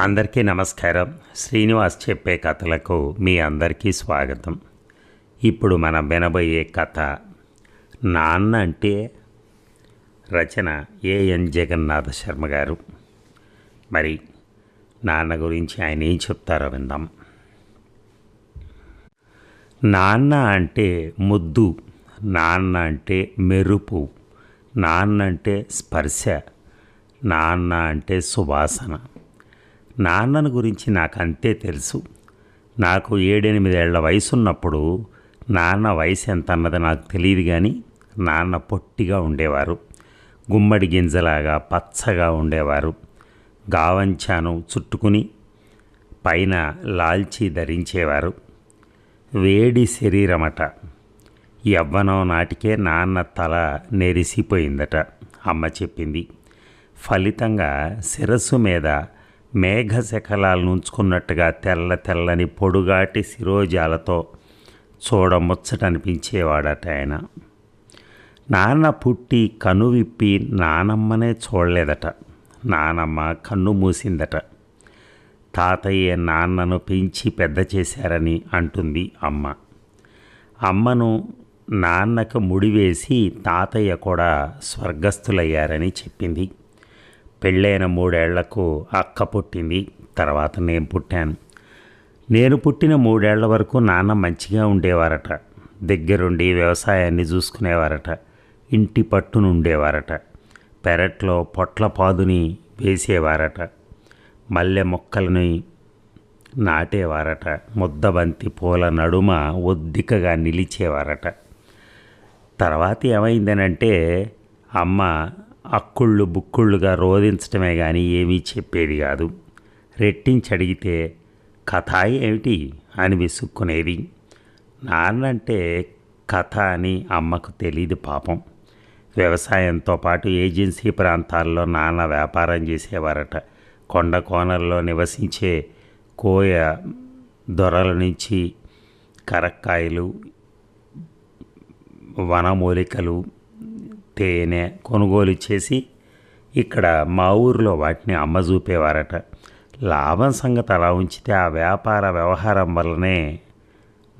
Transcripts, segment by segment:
అందరికీ నమస్కారం. శ్రీనివాస్ చెప్పే కథలకు మీ అందరికీ స్వాగతం. ఇప్పుడు మనం వినబోయే కథ నాన్న అంటే రచన ఏఎన్ జగన్నాథ శర్మ గారు. మరి నాన్న గురించి ఆయన ఏం చెప్తారో విందాం. నాన్న అంటే ముద్దు నాన్న అంటే మెరుపు నాన్న అంటే స్పర్శ నాన్న అంటే సువాసన. నాన్నను గురించి నాకు అంతే తెలుసు. నాకు ఏడెనిమిదేళ్ళ వయసున్నప్పుడు నాన్న వయసు ఎంత అన్నది నాకు తెలియదు కానీ నాన్న పొట్టిగా ఉండేవారు. గుమ్మడి గింజలాగా పచ్చగా ఉండేవారు. గావంచాను చుట్టుకుని పైన లాల్చీ ధరించేవారు. వేడి శరీరమట. యవ్వనం నాటికే నాన్న తల నెరిసిపోయిందట అమ్మ చెప్పింది. ఫలితంగా శిరస్సు మీద మేఘశకలాలు నుంచుకున్నట్టుగా తెల్ల తెల్లని పొడుగాటి శిరోజాలతో చూడముచ్చటనిపించేవాడట ఆయన. నాన్న పుట్టి కను విప్పి నానమ్మనే చూడలేదట. నానమ్మ కన్ను మూసిందట. తాతయ్య నాన్నను పెంచి పెద్ద చేశారని అంటుంది అమ్మ. అమ్మను నాన్నకు ముడివేసి తాతయ్య కూడా స్వర్గస్థులయ్యారని చెప్పింది. పెళ్ళైన మూడేళ్ళకు అక్క పుట్టింది తర్వాత నేను పుట్టాను. నేను పుట్టిన మూడేళ్ళ వరకు నాన్న మంచిగా ఉండేవారట దగ్గరుండి వ్యవసాయాన్ని చూసుకునేవారట ఇంటి పట్టును ఉండేవారట పెరట్లో పొట్ల పాదుని వేసేవారట మల్లె మొక్కలని నాటేవారట ముద్దబంతి పూల నడుమ ఒద్దికగా నిలిచేవారట. తర్వాత ఏమైందనంటే అమ్మ అక్కుళ్ళు బుక్కుళ్ళుగా రోధించటమే కానీ ఏమీ చెప్పేది కాదు. రెట్టించి అడిగితే కథ ఏమిటి? అని విసుక్కునేది. నాన్నంటే కథ అని అమ్మకు తెలియదు పాపం. వ్యవసాయంతో పాటు ఏజెన్సీ ప్రాంతాల్లో నాన్న వ్యాపారం చేసేవారట. కొండ కోనల్లో నివసించే కోయ దొరల నుంచి కరక్కాయలు వనమూలికలు తేనె కొనుగోలు చేసి ఇక్కడ మా ఊరిలో వాటిని అమ్మ చూపేవారట లాభం సంగతి అలా ఉంచితే ఆ వ్యాపార వ్యవహారం వల్లనే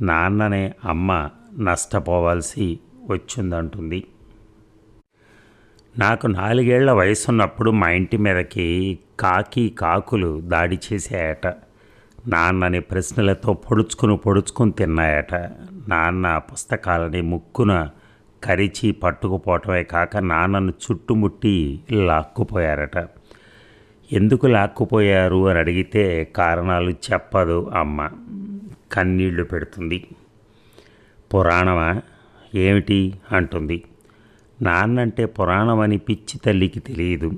నాన్ననే అమ్మ నష్టపోవాల్సి వచ్చిందంటుంది. నాకు నాలుగేళ్ళ వయసున్నప్పుడు మా ఇంటి మీదకి కాకి కాకులు దాడి చేసాయట నాన్నని ప్రశ్నలతో పొడుచుకుని పొడుచుకుని తిన్నాయట. నాన్న పుస్తకాలని ముక్కున కరిచి పట్టుకుపోవటమే కాక నాన్నను చుట్టుముట్టి లాక్కుపోయారట. ఎందుకు లాక్కుపోయారు అని అడిగితే కారణాలు చెప్పదు అమ్మ. కన్నీళ్ళు పెడుతుంది. పురాణమా? ఏమిటి? అంటుంది. నాన్నంటే పురాణం అని పిచ్చి తల్లికి తెలియదు.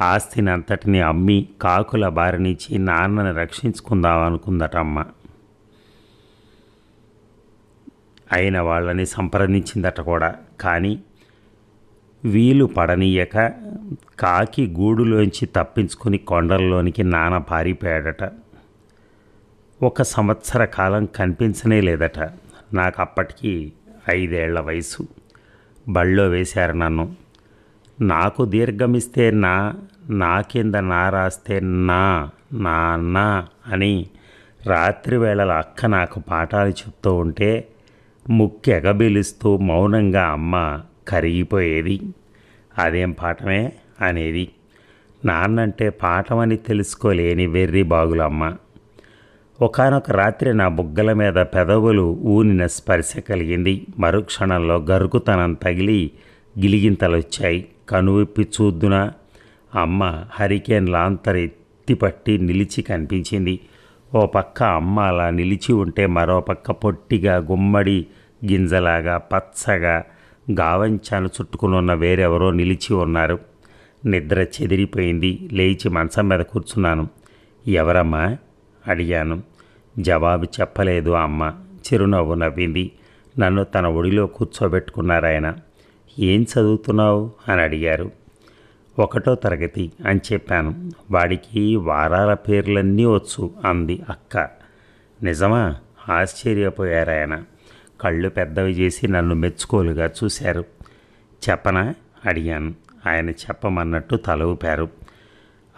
ఆస్తిని అంతటిని అమ్మి కాకుల బారినిచ్చి నాన్నని రక్షించుకుందాం అనుకుందట అమ్మ అయిన వాళ్ళని సంప్రదించిందట కూడా. కానీ వీలు పడనీయక కాకి గూడులోంచి తప్పించుకుని కొండల్లోనికి నాన్న పారిపోయాడట. ఒక సంవత్సర కాలం కనిపించనే లేదట. నాకు అప్పటికి ఐదేళ్ళ వయసు. బళ్ళో వేశారు నన్ను. నాకు దీర్ఘమిస్తే నా నా కింద నా రాస్తే నా నాన్న అని రాత్రి వేళల అక్క నాకు పాఠాలు చెప్తూ ఉంటే ముక్కెగబిలుస్తూ మౌనంగా అమ్మ కరిగిపోయేది. అదేం పాఠమే? అనేది. నాన్నంటే పాఠమని తెలుసుకోలేని వెర్రి బాగులమ్మ. ఒకనొక రాత్రి నా బుగ్గల మీద పెదవులు ఊనిన స్పర్శ కలిగింది. మరుక్షణంలో గరుకుతనం తగిలి గిలిగింతలొచ్చాయి. కనువిప్పి చూద్దున? అమ్మ హరికేన్ లాంతర్ ఎత్తిపట్టి నిలిచి కనిపించింది. ఓ పక్క అమ్మ అలా నిలిచి ఉంటే మరో పక్క పొట్టిగా గుమ్మడి గింజలాగా పచ్చగా గావంచాను చుట్టుకుని ఉన్న వేరెవరో నిలిచి ఉన్నారు. నిద్ర చెదిరిపోయింది. లేచి మంచం మీద కూర్చున్నాను. ఎవరమ్మా? అడిగాను. జవాబు చెప్పలేదు అమ్మ. చిరునవ్వు నవ్వింది. నన్ను తన ఒడిలో కూర్చోబెట్టుకున్నారాయన ఏం చదువుతున్నావు? అని అడిగారు. ఒకటో తరగతి అని చెప్పాను. వాడికి వారాల పేర్లన్నీ వచ్చు అంది అక్క. నిజమా? ఆశ్చర్యపోయారాయన. కళ్ళు పెద్దవి చేసి నన్ను మెచ్చుకోలుగా చూశారు. చెప్పనా? అడిగాను. ఆయన చెప్పమన్నట్టు తల ఊపారు.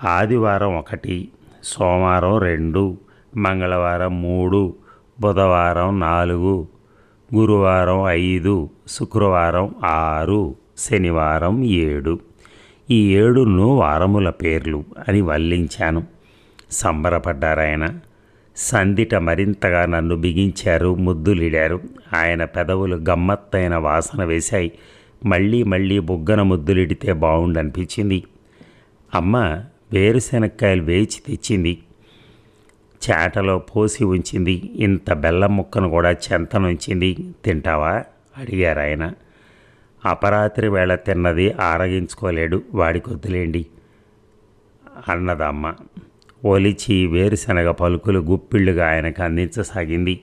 ఆదివారం ఒకటి సోమవారం రెండు మంగళవారం మూడు బుధవారం నాలుగు గురువారం ఐదు శుక్రవారం ఆరు శనివారం ఏడు. ఈ ఏడును వారముల పేర్లు అని వల్లించాను. సంబరపడ్డారాయన. సందిట మరింతగా నన్ను బిగించారు ముద్దులిడారు. ఆయన పెదవులు గమ్మత్తైన వాసన వేశాయి. మళ్ళీ మళ్ళీ బుగ్గన ముద్దులిడితే బాగుండనిపించింది అమ్మ వేరుశెనక్కాయలు వేచి తెచ్చింది. చాటలో పోసి ఉంచింది. ఇంత బెల్లం ముక్కను కూడా చెంతనుంచింది. తింటావా? అడిగారు ఆయన. అపరాత్రి వేళ తిన్నది ఆరగించుకోలేడు. వాడికి వద్దులేండి అన్నదమ్మ. ఒలిచి వేరుశనగ పలుకులు గుప్పిళ్ళుగా ఆయనకు అందించసాగింది.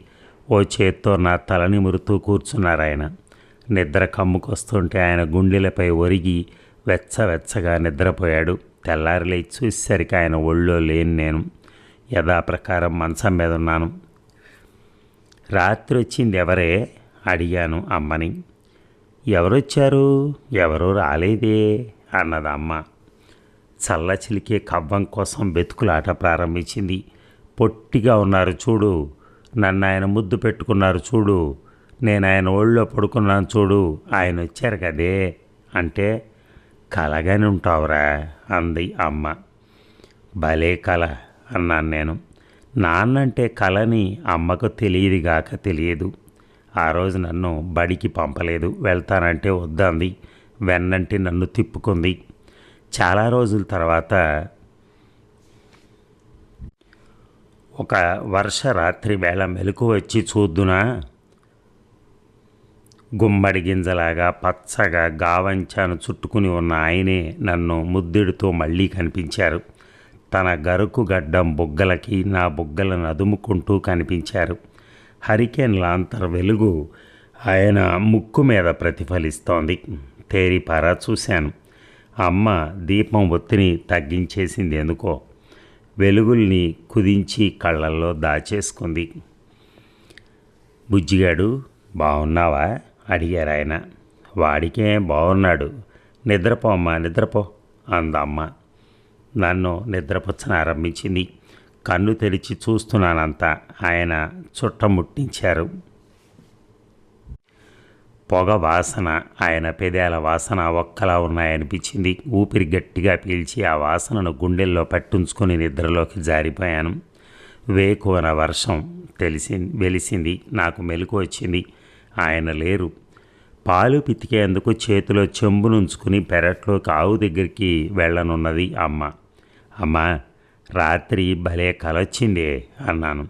ఓ చేత్తో నా తలని మురుతూ కూర్చున్నారాయన. నిద్ర కమ్ముకొస్తుంటే ఆయన గుండెలపై ఒరిగి వెచ్చ వెచ్చగా నిద్రపోయాడు తెల్లారిలే చూసేసరికి ఆయన ఒళ్ళో లేని నేను. యథాప్రకారం మంచం మీద ఉన్నాను. రాత్రి వచ్చింది ఎవరే అడిగాను అమ్మని. ఎవరొచ్చారు? ఎవరు రాలేదే అన్నది చల్లచిలికే చల్ల చిలికే కవ్వం కోసం బెతుకులాట ప్రారంభించింది. పొట్టిగా ఉన్నారు చూడు. నన్ను ఆయన ముద్దు పెట్టుకున్నారు చూడు. నేను ఆయన ఒళ్ళో పడుకున్నాను చూడు. ఆయన వచ్చారు కదే. అంటే కలగానే ఉంటావురా అంది అమ్మ. భలే కల అన్నాను నేను. నాన్నంటే కలని అమ్మకు తెలియదు గాక తెలియదు. ఆ రోజు నన్ను బడికి పంపలేదు. వెళ్తానంటే వద్దంది. వెన్నంటే నన్ను తిప్పుకుంది. చాలా రోజుల తర్వాత ఒక వర్ష రాత్రి వేళ మెలకు వచ్చి చూద్దునా? గుమ్మడి గింజలాగా పచ్చగా గావంచాను చుట్టుకుని ఉన్న ఆయనే నన్ను ముద్దుడితో మళ్ళీ కనిపించారు. తన గరుకు గడ్డం బుగ్గలకి నా బుగ్గలను అదుముకుంటూ కనిపించారు. హరికేన్ లాంతర్ వెలుగు ఆయన ముక్కు మీద ప్రతిఫలిస్తోంది. తేరిపారా చూశాను. అమ్మ దీపం ఒత్తిని తగ్గించేసింది ఎందుకో. వెలుగుల్ని కుదించి కళ్ళల్లో దాచేసుకుంది. బుజ్జిగాడు బాగున్నావా అడిగారు ఆయన. వాడికే బాగున్నాడు నిద్రపో అమ్మా. నిద్రపో అందమ్మ నన్ను నిద్రపుచ్చన ఆరంభించింది. కన్ను తెరిచి చూస్తున్నానంతా ఆయన చుట్టముట్టించారు. పొగ వాసన. ఆయన పెదాల వాసన ఒక్కలా ఉన్నాయనిపించింది. ఊపిరి గట్టిగా పీల్చి ఆ వాసనను గుండెల్లో పట్టుంచుకొని నిద్రలోకి జారిపోయాను. వేకువన వర్షం తెలిసి వెలిసింది. నాకు మెలకు వచ్చింది. ఆయన లేరు. పాలు పితికేందుకు చేతిలో చెంబునుంచుకుని పెరట్లోకి ఆవు దగ్గరికి వెళ్ళనున్నది అమ్మ. అమ్మ రాత్రి భలే కలొచ్చిందే అన్నాను.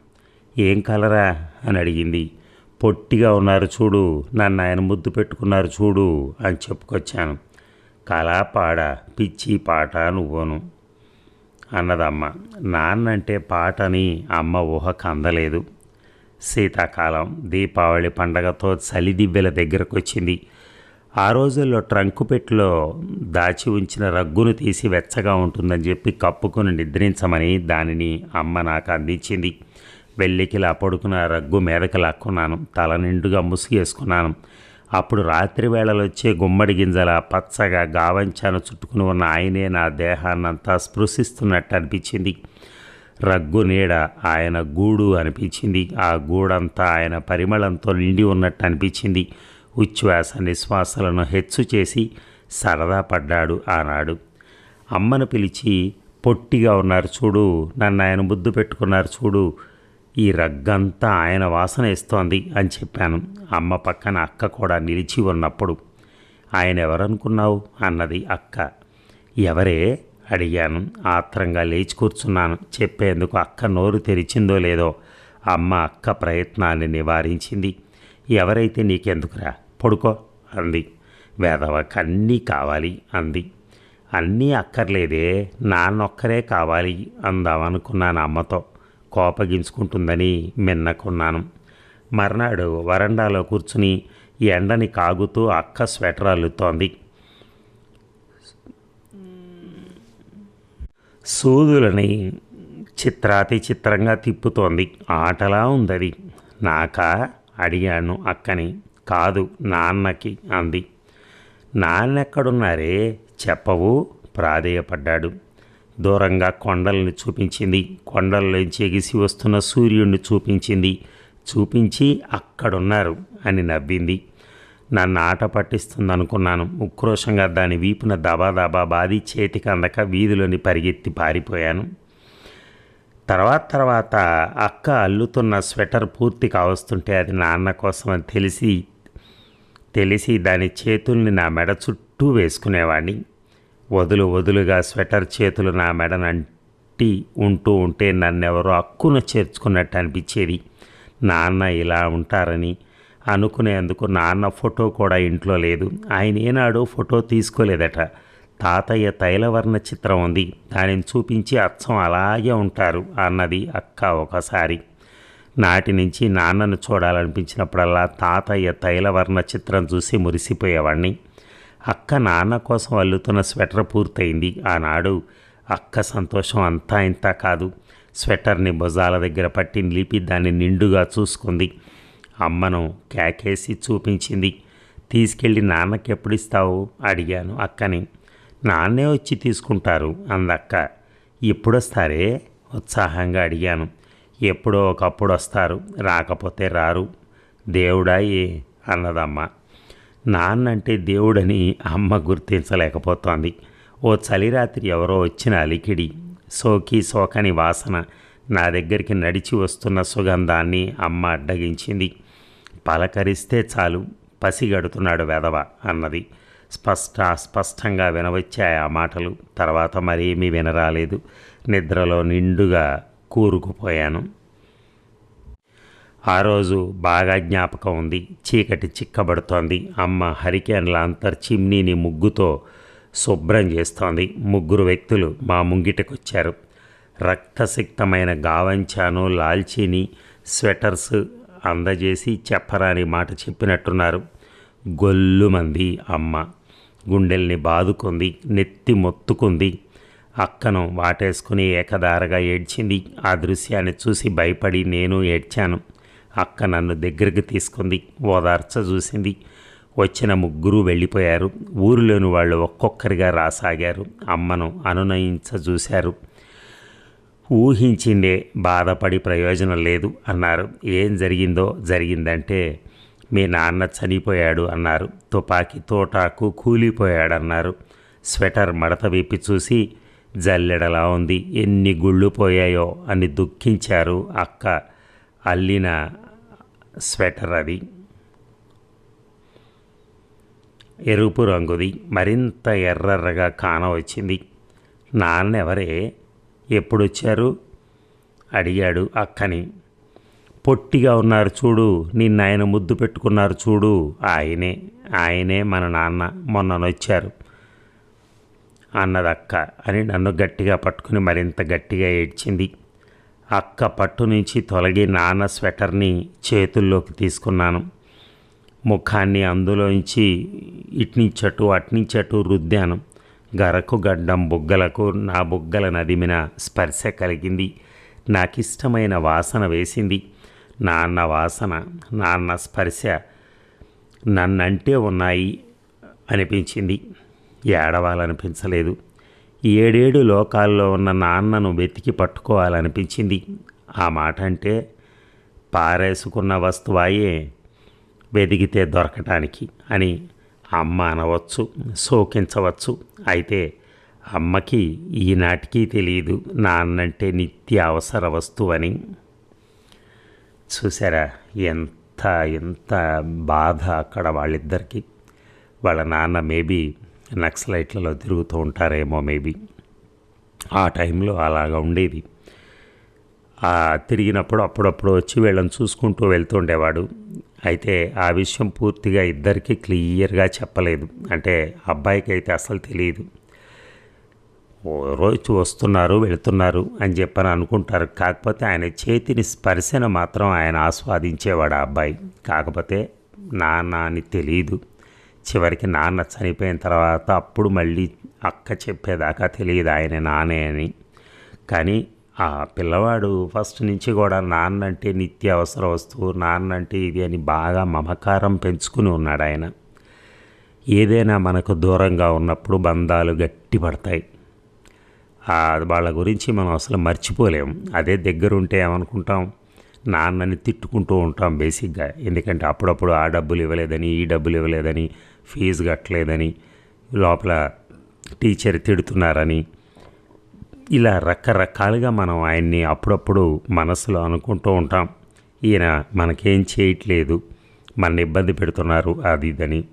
ఏం కలరా? అని అడిగింది. పొట్టిగా ఉన్నారు చూడు నన్ను ఆయన ముద్దు పెట్టుకున్నారు చూడు అని చెప్పుకొచ్చాను. కళాపాడ పిచ్చి పాట నువ్వును అన్నదమ్మ. నాన్నంటే పాటని అమ్మ ఊహకు అందలేదు. శీతాకాలం దీపావళి పండగతో చలిదివ్వెల దగ్గరకు వచ్చింది ఆ రోజుల్లో ట్రంకు పెట్టిలో దాచి ఉంచిన రగ్గును తీసి వెచ్చగా ఉంటుందని చెప్పి కప్పుకొని నిద్రించమని దానిని అమ్మ నాకు అందించింది. వెళ్ళికిలా పడుకున్న రగ్గు మీదకి లాక్కున్నాను. తల నిండుగా ముసుగేసుకున్నాను అప్పుడు రాత్రి వేళలు వచ్చే గుమ్మడి గింజల పచ్చగా గావంచాను చుట్టుకుని ఉన్న ఆయనే నా దేహాన్నంతా స్పృశిస్తున్నట్టు అనిపించింది. రగ్గు నీడ ఆయన గూడు అనిపించింది. ఆ గూడంతా ఆయన పరిమళంతో నిండి ఉన్నట్టు అనిపించింది. ఉచ్ఛ్వాస నిశ్వాసలను హెచ్చు చేసి సరదా పడ్డాడు ఆనాడు. అమ్మను పిలిచి పొట్టిగా ఉన్నారు చూడు నన్ను ఆయన ముద్దు పెట్టుకున్నారు చూడు ఈ రగ్గంతా ఆయన వాసన ఇస్తోంది అని చెప్పాను. అమ్మ పక్కన అక్క కూడా నిలిచి ఉన్నప్పుడు ఆయన ఎవరనుకున్నావు అన్నది అక్క. ఎవరే? అడిగాను. ఆత్రంగా లేచి కూర్చున్నాను. చెప్పేందుకు అక్క నోరు తెరిచిందో లేదో అమ్మ అక్క ప్రయత్నాన్ని నివారించింది. ఎవరైతే నీకెందుకురా? పడుకో అంది. వేదవకు అన్నీ కావాలి అంది. అన్నీ అక్కర్లేదే నాన్నొక్కరే కావాలి అందామనుకున్నాను అమ్మతో. కోపగించుకుంటుందని మిన్నకున్నాను. మర్నాడు వరండాలో కూర్చుని ఎండని కాగుతూ అక్క స్వెటర్ అల్లుతోంది సూదులని చిత్రాతి చిత్రంగా తిప్పుతోంది. ఆటలా ఉందది. నాకా? అడిగాను అక్కని. కాదు నాన్నకి అంది. నాన్నెక్కడున్నారే? చెప్పవు? ప్రాధేయపడ్డాడు. దూరంగా కొండల్ని చూపించింది. కొండల్లోంచి ఎగిసి వస్తున్న సూర్యుడిని చూపించింది. చూపించి అక్కడున్నారు అని నవ్వింది. నన్ను ఆట పట్టిస్తుంది అనుకున్నాను ఉక్రోషంగా దాని వీపున దబాదబా బాది చేతికి అందక వీధిలోని పరిగెత్తి పారిపోయాను. తర్వాత తర్వాత అక్క అల్లుతున్న స్వెటర్ పూర్తి కావస్తుంటే అది నాన్న కోసం అని తెలిసి తెలిసి దాని చేతుల్ని నా మెడ చుట్టూ వేసుకునేవాడిని వదులు వదులుగా స్వెటర్ చేతులు నా మెడనంటి ఉంటూ ఉంటే నన్నెవరో అక్కున చేర్చుకున్నట్టు అనిపించేది. నాన్న ఇలా ఉంటారని అనుకునేందుకు నాన్న ఫోటో కూడా ఇంట్లో లేదు. ఆయన ఏనాడు ఫోటో తీసుకోలేదట. తాతయ్య తైలవర్ణ చిత్రం ఉంది. దానిని చూపించి అచ్చం అలాగే ఉంటారు అన్నది అక్క ఒకసారి. నాటి నుంచి నాన్నను చూడాలనిపించినప్పుడల్లా తాతయ్య తైలవర్ణ చిత్రం చూసి మురిసిపోయేవాడిని అక్క నాన్న కోసం అల్లుతున్న స్వెటర్ పూర్తయింది. ఆనాడు అక్క సంతోషం అంతా ఇంత కాదు. స్వెటర్ని భుజాల దగ్గర పట్టి నిలిపి దాన్ని నిండుగా చూసుకుంది. అమ్మను కేకేసి చూపించింది. తీసుకెళ్ళి నాన్నకి ఎప్పుడు ఇస్తావు అడిగాను అక్కని. నాన్నే వచ్చి తీసుకుంటారు అందక్క. ఎప్పుడొస్తారే? ఉత్సాహంగా అడిగాను. ఎప్పుడో ఒకప్పుడు వస్తారు. రాకపోతే రారు. దేవుడా ఏ అన్నదమ్మ. నాన్నంటే దేవుడని అమ్మ గుర్తించలేకపోతోంది. ఓ చలిరాత్రి ఎవరో వచ్చిన అలికిడి సోకి సోకని వాసన నా దగ్గరికి నడిచి వస్తున్న సుగంధాన్ని అమ్మ అడ్డగించింది. పలకరిస్తే చాలు పసిగడుతున్నాడు వెధవ అన్నది. స్పష్ట స్పష్టంగా వినవచ్చాయి ఆ మాటలు. తర్వాత మరేమీ వినరాలేదు. నిద్రలో నిండుగా కూరుకుపోయాను. ఆ రోజు బాగా జ్ఞాపకం ఉంది. చీకటి చిక్కబడుతోంది. అమ్మ హరికేన్ల అంతర్ చిమ్నీని ముగ్గుతో శుభ్రం చేస్తోంది. ముగ్గురు వ్యక్తులు మా ముంగిటకొచ్చారు. రక్తసిక్తమైన గావంచాను లాల్చీని స్వెటర్స్ అందజేసి చెప్పరాని మాట చెప్పినట్టున్నారు. గొల్లుమంది అమ్మ. గుండెల్ని బాదుకుంది. నెత్తి మొత్తుకుంది. అక్కను వాటేసుకుని ఏకదారగా ఏడ్చింది. ఆ దృశ్యాన్ని చూసి భయపడి నేను ఏడ్చాను. అక్క నన్ను దగ్గరికి తీసుకుంది. ఓదార్చ చూసింది. వచ్చిన ముగ్గురు వెళ్ళిపోయారు. ఊరిలోని వాళ్ళు ఒక్కొక్కరిగా రాసాగారు. అమ్మను అనునయించ చూశారు. ఊహించిందే బాధపడి ప్రయోజనం లేదు అన్నారు. ఏం జరిగిందో జరిగిందంటే మీ నాన్న చనిపోయాడు అన్నారు. తుపాకీ తోటాకు కూలిపోయాడన్నారు. స్వెటర్ మడత విప్పి చూసి జల్లెడలా ఉంది. ఎన్ని గుళ్ళు పోయాయో అని దుఃఖించారు అక్క. అల్లిన స్వెటర్ అది. ఎరుపు రంగుది. మరింత ఎర్రర్రగా కానవచ్చింది నాన్నెవరే? ఎప్పుడొచ్చారు? అడిగాడు అక్కని. పొట్టిగా ఉన్నారు చూడు. నిన్న ఆయన ముద్దు పెట్టుకున్నారు చూడు. ఆయనే. ఆయనే మన నాన్న. మొన్ననొచ్చారు. అన్నదక్క అని నన్ను గట్టిగా పట్టుకుని మరింత గట్టిగా ఏడ్చింది. అక్క పట్టు నుంచి తొలగి నాన్న స్వెటర్ని చేతుల్లోకి తీసుకున్నాను. ముఖాన్ని అందులోంచి ఇట్నించటు అట్నించటు రుద్దాను. గరకు గడ్డం బుగ్గలకు నా బుగ్గల నదిమిన స్పర్శ కలిగింది. నాకిష్టమైన వాసన వేసింది. నాన్న వాసన నాన్న స్పర్శ నన్నంటే ఉన్నాయి అనిపించింది. ఏడవాలనిపించలేదు. ఏడేడు లోకాల్లో ఉన్న నాన్నను వెతికి పట్టుకోవాలనిపించింది. ఆ మాట అంటే పారేసుకున్న వస్తువాయే వెదిగితే దొరకటానికి అని అమ్మ అనవచ్చు శోకించవచ్చు. అయితే అమ్మకి ఈనాటికి తెలియదు నాన్నంటే నిత్య అవసర వస్తువని. చూసారా ఎంత ఎంత బాధ అక్కడ వాళ్ళిద్దరికి. వాళ్ళ నాన్న మేబీ నక్సలైట్లలో తిరుగుతూ ఉంటారేమో మేబీ. ఆ టైంలో అలాగా ఉండేది. తిరిగినప్పుడు అప్పుడప్పుడు వచ్చి వీళ్ళని చూసుకుంటూ వెళ్తుండేవాడు అయితే ఆ విషయం పూర్తిగా ఇద్దరికీ క్లియర్గా చెప్పలేదు. అంటే అబ్బాయికి అయితే అసలు తెలియదు రోజు వస్తున్నారు వెళుతున్నారు అని చెప్పని అనుకుంటారు. కాకపోతే ఆయన చేతిని స్పర్శన మాత్రం ఆయన ఆస్వాదించేవాడు ఆ అబ్బాయి. కాకపోతే నాన్న అని తెలియదు చివరికి నాన్న చనిపోయిన తర్వాత అప్పుడు మళ్ళీ అక్క చెప్పేదాకా తెలియదు ఆయన నానే అని. కానీ ఆ పిల్లవాడు ఫస్ట్ నుంచి కూడా నాన్న అంటే నిత్య అవసర వస్తువు నాన్న అంటే ఇది అని బాగా మమకారం పెంచుకుని ఉన్నాడు ఆయన. ఏదైనా మనకు దూరంగా ఉన్నప్పుడు బంధాలు గట్టి పడతాయి వాళ్ళ గురించి మనం అసలు మర్చిపోలేము అదే దగ్గరుంటే ఏమనుకుంటాం? నాన్నని తిట్టుకుంటూ ఉంటాం బేసిక్గా. ఎందుకంటే అప్పుడప్పుడు ఆ డబ్బులు ఇవ్వలేదని ఈ డబ్బులు ఇవ్వలేదని ఫీజు కట్టలేదని లోపల టీచర్ తిడుతున్నారని. ఇలా రకరకాలుగా మనం ఆయన్ని అప్పుడప్పుడు మనసులో అనుకుంటూ ఉంటాం. ఈయన మనకేం చేయట్లేదు మన ఇబ్బంది పెడుతున్నారు అది ఇదని.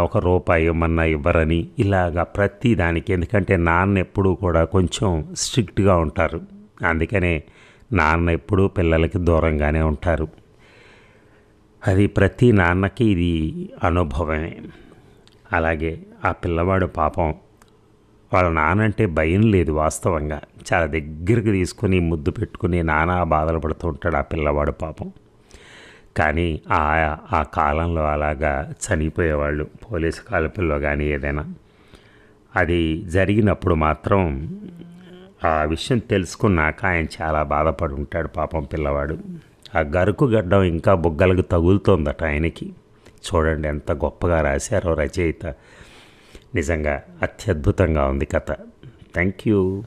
ఒక రూపాయి ఏమన్నా ఇవ్వరని ఇలాగా ప్రతి దానికి. ఎందుకంటే నాన్న ఎప్పుడూ కూడా కొంచెం స్ట్రిక్ట్గా ఉంటారు. అందుకనే నాన్న ఎప్పుడూ పిల్లలకి దూరంగానే ఉంటారు. అది ప్రతి నాన్నకి ఇది అనుభవమే. అలాగే ఆ పిల్లవాడు పాపం వాళ్ళ నానంటే భయం లేదు వాస్తవంగా. చాలా దగ్గరికి తీసుకుని ముద్దు పెట్టుకుని నానా బాధలు పడుతూ ఉంటాడు ఆ పిల్లవాడు పాపం. కానీ ఆ ఆ కాలంలో అలాగా చనిపోయేవాళ్ళు పోలీసు కాల్పుల్లో కానీ ఏదైనా. అది జరిగినప్పుడు మాత్రం ఆ విషయం తెలుసుకున్నాక ఆయన చాలా బాధపడి ఉంటాడు పాపం పిల్లవాడు. ఆ గరుకు గడ్డం ఇంకా బుగ్గలకు తగులుతోందట ఆయనకి. చూడండి ఎంత గొప్పగా రాశారో రచయిత. నిజంగా అత్యద్భుతంగా ఉంది కథ. Thank you.